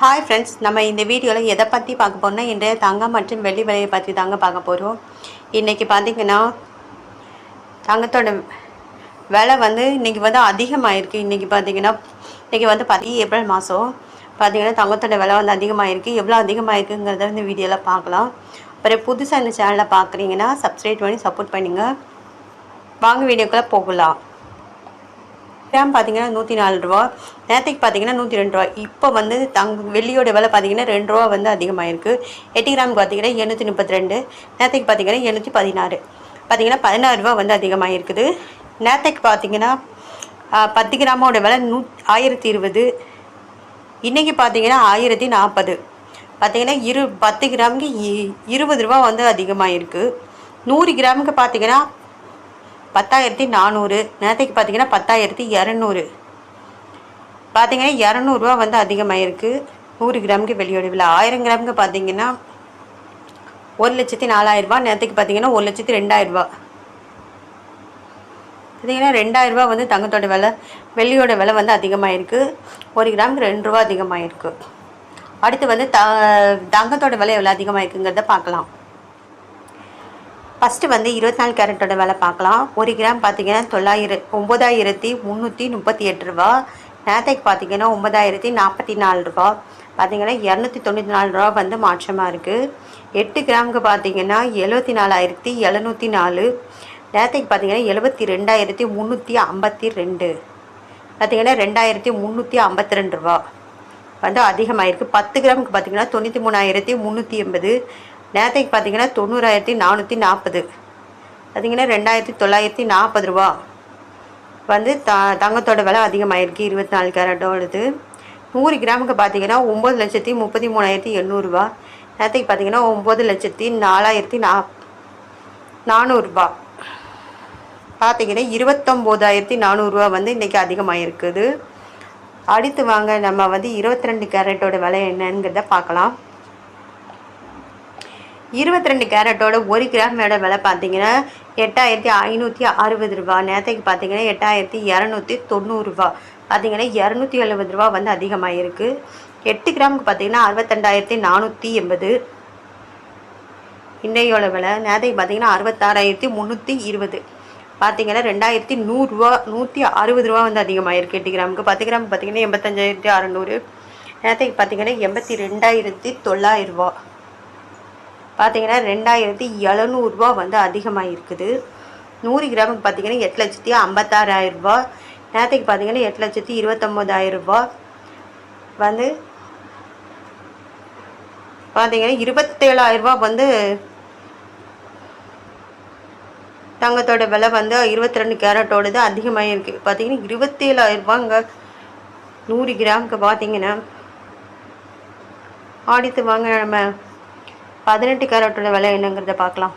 Hi friends நம்ம இந்த வீடியோவில் எதை பற்றி பார்க்க போகிறோம்னா இன்றைய தங்கம் மற்றும் வெள்ளி விலையை பற்றி தாங்க பார்க்க போகிறோம் இன்றைக்கி பார்த்தீங்கன்னா தங்கத்தோட விலை வந்து இன்றைக்கி வந்து அதிகமாகிருக்கு இன்றைக்கி பார்த்தீங்கன்னா இன்றைக்கி வந்து பதி ஏப்ரல் மாதம் பார்த்தீங்கன்னா தங்கத்தோட விலை வந்து அதிகமாகிருக்கு எவ்வளோ அதிகமாகிருக்குங்கிறத இந்த வீடியோவில் பார்க்கலாம். அப்புறம் புதுசாக இந்த சேனலை பார்க்குறீங்கன்னா சப்ஸ்கிரைப் பண்ணி சப்போர்ட் பண்ணுங்கள் வாங்க வீடியோக்குள்ளே போகலாம். கிராம் பார்த்தீங்கன்னா நூற்றி நாலு ரூபா. நேற்றுக்கு பார்த்தீங்கன்னா நூற்றி ரெண்டு ரூபா. இப்போ வந்து தங் வெள்ளியோட விலை பார்த்தீங்கன்னா ரெண்டு ரூபா வந்து அதிகமாகிருக்கு எட்டு கிராம் பார்த்தீங்கன்னா எண்ணூற்றி முப்பத்தி ரெண்டு நேற்றுக்கு பார்த்தீங்கன்னா எண்ணூற்றி பதினாறு. பார்த்தீங்கன்னா பதினாறு ரூபா வந்து அதிகமாகிருக்குது நேற்றுக்கு பார்த்தீங்கன்னா பத்து கிராமோட விலை நூ ஆயிரத்தி இருபது இன்றைக்கி பார்த்தீங்கன்னா ஆயிரத்தி நாற்பது பார்த்தீங்கன்னா இரு பத்து கிராமுக்கு இ- இருபது ரூபா வந்து அதிகமாகிருக்கு நூறு கிராமுக்கு பார்த்தீங்கன்னா பத்தாயிரத்தி நானூறு. நேற்றுக்கு பார்த்தீங்கன்னா பத்தாயிரத்தி இரநூறு. பார்த்தீங்கன்னா இரநூறுவா வந்து அதிகமாகிருக்கு நூறு கிராமுக்கு வெளியோட விலை. ஆயிரம் கிராமுக்கு பார்த்தீங்கன்னா ஒரு லட்சத்தி நாலாயிரரூபா. நேற்றுக்கு பார்த்தீங்கன்னா ஒரு லட்சத்தி ரெண்டாயிரரூபா. பார்த்தீங்கன்னா ரெண்டாயிரரூபா வந்து தங்கத்தோட விலை வெள்ளியோட விலை வந்து அதிகமாகிருக்கு ஒரு கிராமுக்கு ரெண்டு ரூபா அதிகமாகிருக்கு அடுத்து வந்து த தங்கத்தோட விலை எவ்வளோ அதிகமாகிருக்குங்கிறத பார்க்கலாம். ஃபஸ்ட்டு வந்து இருபத்தி நாலு கேரட்டோட விலை பார்க்கலாம். ஒரு கிராம் பார்த்தீங்கன்னா தொள்ளாயிரம் ஒம்பதாயிரத்தி முந்நூற்றி முப்பத்தி எட்டு ரூபா. நேத்தைக்கு பார்த்தீங்கன்னா ஒம்பதாயிரத்தி நாற்பத்தி நாலு ரூபா. பார்த்தீங்கன்னா இரநூத்தி தொண்ணூற்றி நாலு ரூபா வந்து மாற்றமாக இருக்குது எட்டு கிராமுக்கு பார்த்தீங்கன்னா எழுபத்தி நாலாயிரத்தி எழுநூற்றி நாலு. நேரத்துக்கு பார்த்தீங்கன்னா எழுபத்தி ரெண்டாயிரத்தி முந்நூற்றி ஐம்பத்தி ரெண்டு. பார்த்தீங்கன்னா ரெண்டாயிரத்தி முந்நூற்றி ஐம்பத்தி ரெண்டு ரூபா. வந்து அதிகமாகிருக்கு பத்து கிராமுக்கு பார்த்தீங்கன்னா தொண்ணூற்றி மூணாயிரத்தி முந்நூற்றி எண்பது. நேரத்துக்கு பார்த்தீங்கன்னா தொண்ணூறாயிரத்தி நானூற்றி நாற்பது. பார்த்தீங்கன்னா ரெண்டாயிரத்தி தொள்ளாயிரத்தி நாற்பது ரூபா. வந்து த தங்கத்தோட விலை அதிகமாயிருக்கு. இருபத்தி நாலு கேரட்டோடது நூறு கிராமுக்கு பார்த்தீங்கன்னா ஒம்பது லட்சத்தி முப்பத்தி மூணாயிரத்தி எண்ணூறுரூவா நேரத்துக்கு பார்த்தீங்கன்னா ஒம்பது லட்சத்தி நாலாயிரத்தி நா நானூறுரூபா பார்த்தீங்கன்னா இருபத்தொம்போதாயிரத்தி நானூறுரூவா வந்து இன்றைக்கி அதிகமாகிருக்குது அடுத்து வாங்க நம்ம வந்து இருபத்தி ரெண்டு கேரட்டோட விலை என்னங்கிறத பார்க்கலாம். இருபத்தி ரெண்டு கேரட்டோட ஒரு கிராமோட விலை பார்த்தீங்கன்னா எட்டாயிரத்தி ஐநூற்றி அறுபது ரூபா. நேரத்துக்கு பார்த்தீங்கன்னா எட்டாயிரத்தி இரநூத்தி தொண்ணூறுரூவா பார்த்தீங்கன்னா இரநூத்தி எழுபது ரூபா வந்து அதிகமாகிருக்கு எட்டு கிராமுக்கு பார்த்தீங்கன்னா அறுபத்தெண்டாயிரத்தி நானூற்றி எண்பது. இன்றையோட விலை நேரத்துக்கு பார்த்தீங்கன்னா அறுபத்தாறாயிரத்தி முந்நூற்றி இருபது. பார்த்தீங்கன்னா ரெண்டாயிரத்தி நூறுரூவா நூற்றி அறுபது ரூபா வந்து அதிகமாகிருக்கு எட்டு கிராமுக்கு பத்து கிராமுக்கு பார்த்தீங்கன்னா எண்பத்தஞ்சாயிரத்தி அறநூறு. நேரத்துக்கு பார்த்தீங்கன்னா எண்பத்தி ரெண்டாயிரத்தி தொள்ளாயிரரூபா பார்த்தீங்கன்னா ரெண்டாயிரத்தி எழுநூறுபா வந்து அதிகமாக இருக்குது நூறு கிராமுக்கு பார்த்தீங்கன்னா எட்டு லட்சத்தி ஐம்பத்தாறாயிரரூபா நேரத்துக்கு பார்த்தீங்கன்னா எட்டு லட்சத்தி இருபத்தொம்போதாயிரரூபா வந்து பார்த்தீங்கன்னா இருபத்தேழாயிரரூபா வந்து தங்கத்தோட விலை வந்து இருபத்தி ரெண்டு கேரட்டோடது அதிகமாக இருக்குது பார்த்தீங்கன்னா இருபத்தேழாயிரரூபாங்க நூறு கிராமுக்கு பார்த்தீங்கன்னா ஆடித்து வாங்க நம்ம பதினெட்டு கேரட்டோட விலை என்னங்கிறத பார்க்கலாம்.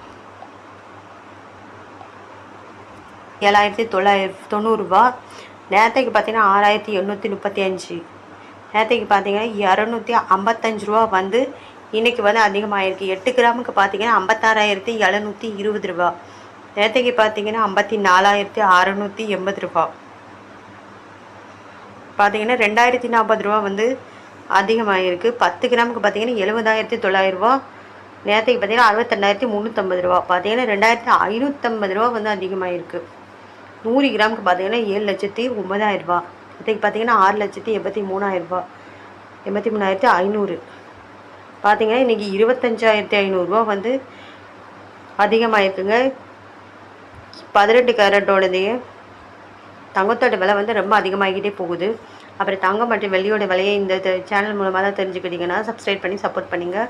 ஏழாயிரத்தி தொள்ளாயிரத்தி தொண்ணூறுரூவா நேரத்தைக்கு பார்த்தீங்கன்னா ஆறாயிரத்தி எண்ணூற்றி முப்பத்தி அஞ்சு. நேரத்தைக்கு பார்த்தீங்கன்னா இரநூத்தி ஐம்பத்தஞ்சு ரூபா வந்து இன்றைக்கி வந்து அதிகமாகிருக்கு எட்டு கிராமுக்கு பார்த்தீங்கன்னா ஐம்பத்தாறாயிரத்தி எழுநூற்றி இருபது ரூபா. நேரத்தைக்கு பார்த்தீங்கன்னா ஐம்பத்தி நாலாயிரத்தி அறநூற்றி எண்பது ரூபா. பார்த்தீங்கன்னா ரெண்டாயிரத்தி நாற்பது ரூபா வந்து அதிகமாகிருக்கு பத்து கிராமுக்கு பார்த்தீங்கன்னா எழுபதாயிரத்தி தொள்ளாயிரரூபா நேரத்துக்கு பார்த்தீங்கன்னா அறுபத்தெண்டாயிரத்தி முந்நூற்றம்பது ரூபா. பார்த்தீங்கன்னா ரெண்டாயிரத்தி ஐநூற்றம்பது ரூபா வந்து அதிகமாகிருக்கு நூறு கிராமுக்கு பார்த்தீங்கன்னா ஏழு லட்சத்தி ஒன்பதாயிரம் ரூபா. நேற்றுக்கு பார்த்தீங்கன்னா ஆறு லட்சத்தி எண்பத்தி மூணாயிரம் ரூபா. எண்பத்தி மூணாயிரத்தி ஐநூறு. பார்த்தீங்கன்னா இன்றைக்கி இருபத்தஞ்சாயிரத்தி ஐநூறுரூவா வந்து அதிகமாகிருக்குங்க பதினெட்டு கேரட்டோடதையே தங்கத்தோட விலை வந்து ரொம்ப அதிகமாகிக்கிட்டே போகுது. அப்புறம் தங்கம் மற்றும் வெள்ளியோட விலையை இந்த சேனல் மூலமாக தான் தெரிஞ்சுக்கிட்டீங்கன்னா சப்ஸ்கிரைப் பண்ணி சப்போர்ட் பண்ணுங்கள்